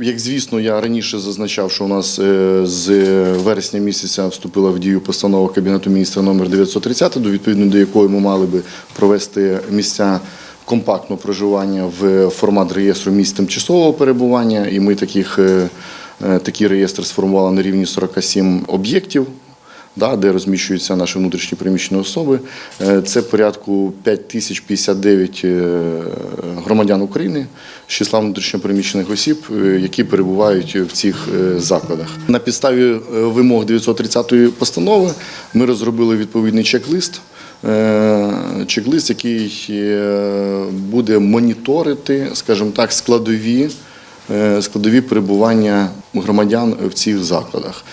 як звісно, я раніше зазначав, що у нас е, з вересня місяця вступила в дію постанова Кабінету міністра номер 930, до відповідно до якої ми мали би провести місця компактного проживання в формат реєстру місць тимчасового перебування. І ми таких, е, е, такий реєстр сформували на рівні 47 об'єктів да, де розміщуються наші внутрішні переміщені особи. Це порядку 5059 е, громадян України з числа внутрішньопереміщених осіб, е, які перебувають в цих е, закладах. На підставі е, вимог 930 постанови ми розробили відповідний чек-лист. Чек-лист, який буде моніторити, скажімо так, складові складові перебування громадян в цих закладах.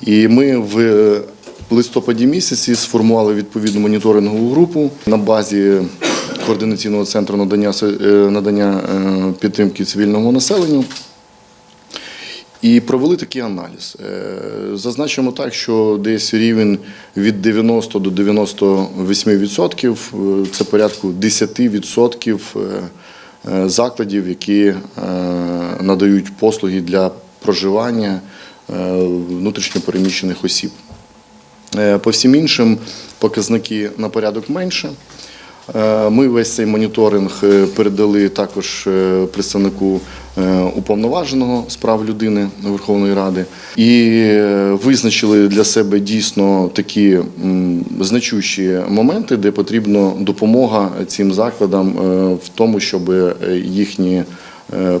І ми в листопаді місяці сформували відповідну моніторингову групу на базі координаційного центру надання, е, надання е, підтримки цивільному населенню. І провели такий аналіз. Е, Зазначимо так, що десь рівень від 90 до 98% е, це порядку 10% е, е, закладів, які надають послуги для проживання внутрішньопереміщених осіб. По всім іншим показники на порядок менше. Е, Ми весь цей моніторинг е, передали також е, представнику уповноваженого з прав людини Верховної Ради. І визначили для себе дійсно такі значущі моменти, де потрібна допомога цим закладам в тому, щоб їхні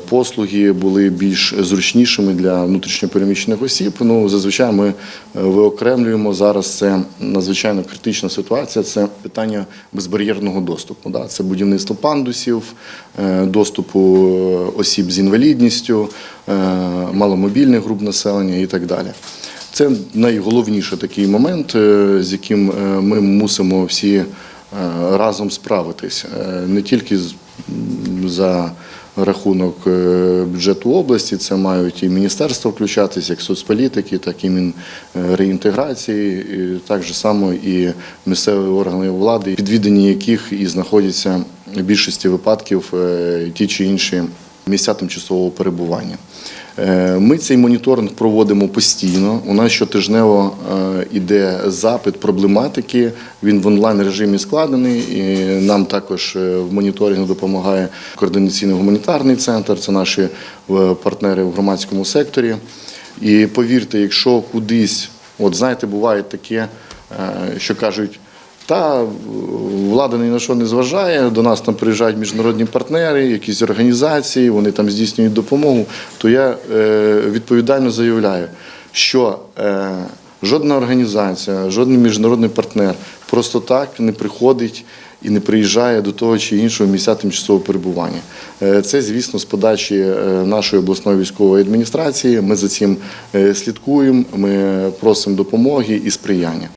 послуги були більш зручнішими для внутрішньопереміщених осіб. Ну, зазвичай ми е, виокремлюємо зараз це надзвичайно критична ситуація. Це питання безбар'єрного доступу. Да? Це будівництво пандусів, е, доступу е, осіб з інвалідністю, е, маломобільних груп населення і так далі. Це найголовніший такий момент, е, з яким е, ми мусимо всі е, разом справитись. Е, Не тільки за рахунок е, бюджету області, це мають і міністерство включатись, як соцполітики, так і Мінреінтеграції, і так же само і місцеві органи влади, підвідені яких і знаходяться більшості випадків е, ті чи інші місця тимчасового перебування. Е, Ми цей моніторинг проводимо постійно. У нас щотижнево е, іде запит проблематики. Він в онлайн режимі складений. І нам також е, в моніторингу допомагає координаційний гуманітарний центр. Це наші е, партнери в громадському секторі. І повірте, якщо кудись, от знаєте, буває таке, е, що кажуть. Та влада ні на що не зважає. До нас там приїжджають міжнародні партнери, якісь організації, вони там здійснюють допомогу. То я е, відповідально заявляю, що е, жодна організація, жоден міжнародний партнер просто так не приходить і не приїжджає до того чи іншого місця тимчасового перебування. Е, Це, звісно, з подачі нашої обласної військової адміністрації. Ми за цим слідкуємо, ми просимо допомоги і сприяння.